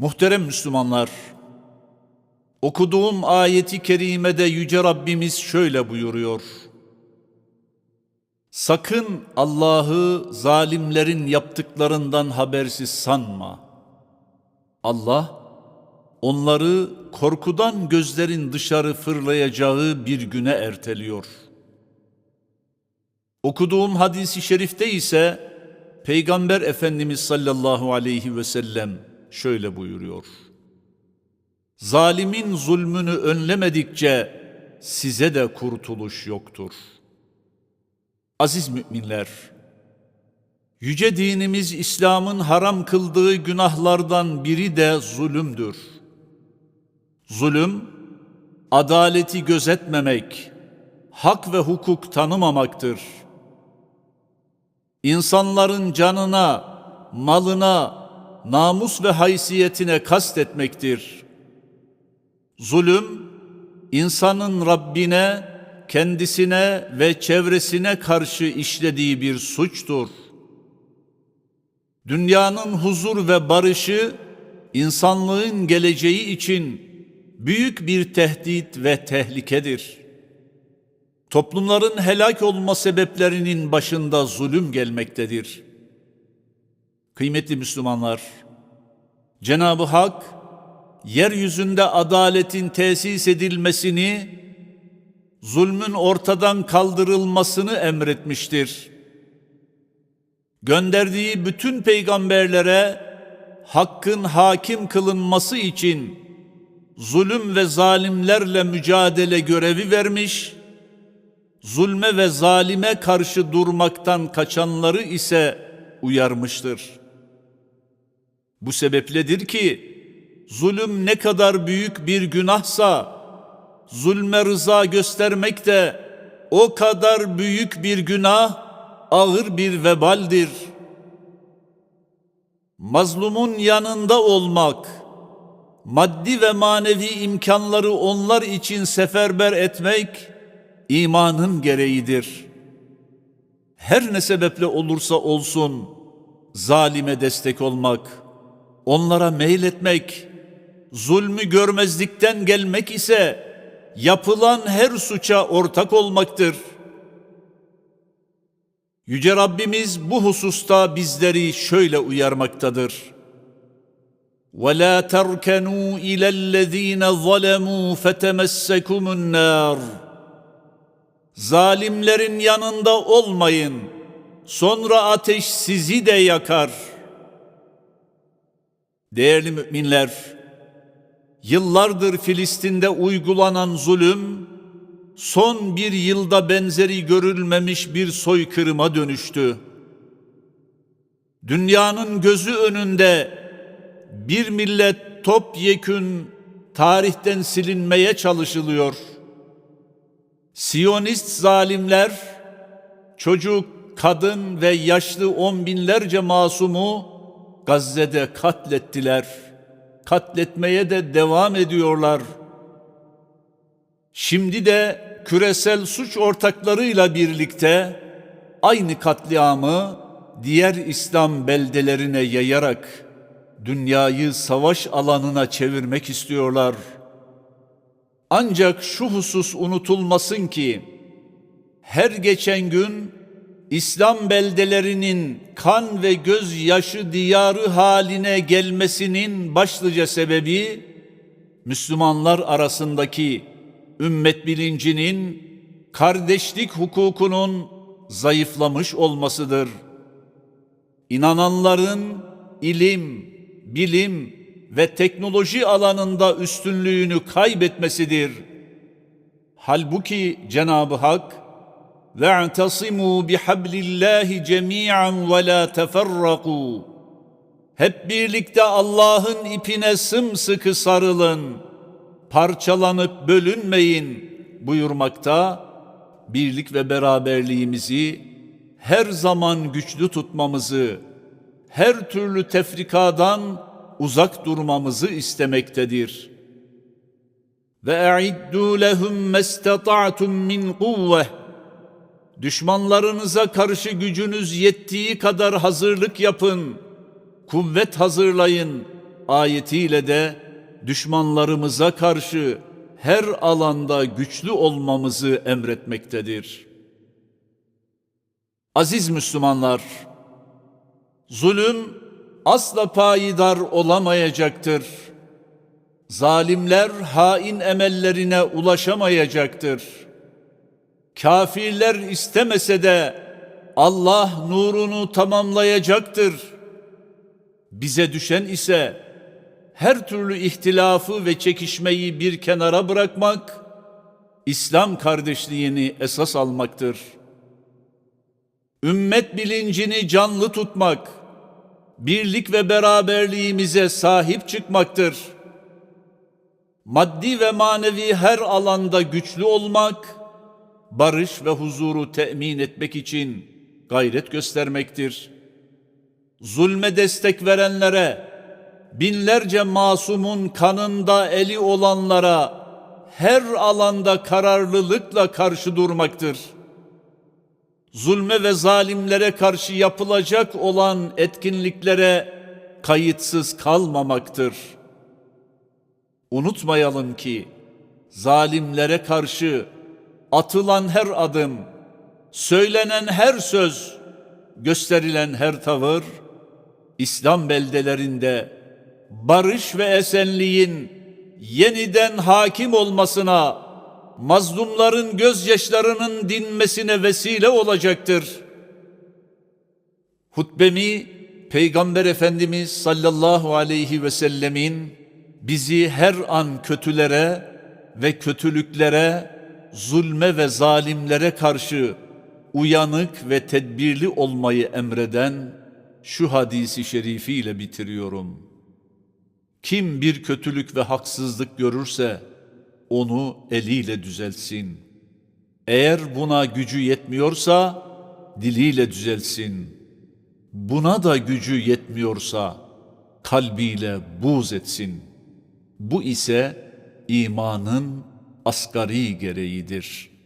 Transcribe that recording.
Muhterem Müslümanlar, okuduğum ayeti kerimede Yüce Rabbimiz şöyle buyuruyor. Sakın Allah'ı zalimlerin yaptıklarından habersiz sanma. Allah, onları korkudan gözlerin dışarı fırlayacağı bir güne erteliyor. Okuduğum hadisi şerifte ise Peygamber Efendimiz sallallahu aleyhi ve sellem şöyle buyuruyor. Zalimin zulmünü önlemedikçe size de kurtuluş yoktur. Aziz müminler, yüce dinimiz İslam'ın haram kıldığı günahlardan biri de zulümdür. Zulüm, adaleti gözetmemek, hak ve hukuk tanımamaktır. İnsanların canına, malına, namus ve haysiyetine kastetmektir. Zulüm, insanın Rabbine, kendisine ve çevresine karşı işlediği bir suçtur. Dünyanın huzur ve barışı, insanlığın geleceği için büyük bir tehdit ve tehlikedir. Toplumların helak olma sebeplerinin başında zulüm gelmektedir. Kıymetli Müslümanlar, Cenab-ı Hak yeryüzünde adaletin tesis edilmesini, zulmün ortadan kaldırılmasını emretmiştir. Gönderdiği bütün peygamberlere hakkın hakim kılınması için zulüm ve zalimlerle mücadele görevi vermiş, zulme ve zalime karşı durmaktan kaçanları ise uyarmıştır. Bu sebepledir ki zulüm ne kadar büyük bir günahsa zulme rıza göstermek de o kadar büyük bir günah, ağır bir vebaldir. Mazlumun yanında olmak, maddi ve manevi imkanları onlar için seferber etmek imanın gereğidir. Her ne sebeple olursa olsun zalime destek olmak, onlara meyletmek, zulmü görmezlikten gelmek ise yapılan her suça ortak olmaktır. Yüce Rabbimiz bu hususta bizleri şöyle uyarmaktadır. وَلَا تَرْكَنُوا إِلَى الَّذ۪ينَ ظَلَمُوا فَتَمَسَّكُمُ النَّارِ Zalimlerin yanında olmayın. Sonra ateş sizi de yakar. Değerli müminler, yıllardır Filistin'de uygulanan zulüm, son bir yılda benzeri görülmemiş bir soykırıma dönüştü. Dünyanın gözü önünde bir millet topyekün tarihten silinmeye çalışılıyor. Siyonist zalimler çocuk, kadın ve yaşlı on binlerce masumu Gazze'de katlettiler. Katletmeye de devam ediyorlar. Şimdi de küresel suç ortaklarıyla birlikte aynı katliamı diğer İslam beldelerine yayarak dünyayı savaş alanına çevirmek istiyorlar. Ancak şu husus unutulmasın ki her geçen gün İslam beldelerinin kan ve gözyaşı diyarı haline gelmesinin başlıca sebebi Müslümanlar arasındaki ümmet bilincinin, kardeşlik hukukunun zayıflamış olmasıdır. İnananların ilim, bilim ve teknoloji alanında üstünlüğünü kaybetmesidir. Halbuki Cenab-ı Hak وَاَعْتَصِمُوا بِحَبْلِ اللّٰهِ جَمِيعًا وَلَا تَفَرَّقُوا Hep birlikte Allah'ın ipine sımsıkı sarılın, parçalanıp bölünmeyin buyurmakta, birlik ve beraberliğimizi her zaman güçlü tutmamızı, her türlü tefrikadan uzak durmamızı istemektedir. Ve e'iddu lehum mestata'tum min kuvveh Düşmanlarınıza karşı gücünüz yettiği kadar hazırlık yapın. Kuvvet hazırlayın. ayetiyle de düşmanlarımıza karşı her alanda güçlü olmamızı emretmektedir. Aziz Müslümanlar, zulüm asla payidar olamayacaktır. Zalimler hain emellerine ulaşamayacaktır. Kafirler istemese de Allah nurunu tamamlayacaktır. Bize düşen ise her türlü ihtilafı ve çekişmeyi bir kenara bırakmak, İslam kardeşliğini esas almaktır. Ümmet bilincini canlı tutmak, birlik ve beraberliğimize sahip çıkmaktır. Maddi ve manevi her alanda güçlü olmak, barış ve huzuru temin etmek için gayret göstermektir. Zulme destek verenlere, binlerce masumun kanında eli olanlara her alanda kararlılıkla karşı durmaktır. Zulme ve zalimlere karşı yapılacak olan etkinliklere kayıtsız kalmamaktır. Unutmayalım ki zalimlere karşı atılan her adım, söylenen her söz, gösterilen her tavır İslam beldelerinde barış ve esenliğin yeniden hakim olmasına, mazlumların gözyaşlarının dinmesine vesile olacaktır. Hutbemi Peygamber Efendimiz sallallahu aleyhi ve sellemin bizi her an kötülere ve kötülüklere, zulme ve zalimlere karşı uyanık ve tedbirli olmayı emreden şu hadisi şerifiyle bitiriyorum. Kim bir kötülük ve haksızlık görürse onu eliyle düzelsin. Eğer buna gücü yetmiyorsa diliyle düzelsin. Buna da gücü yetmiyorsa kalbiyle buz etsin. Bu ise imanın asgari gereğidir.''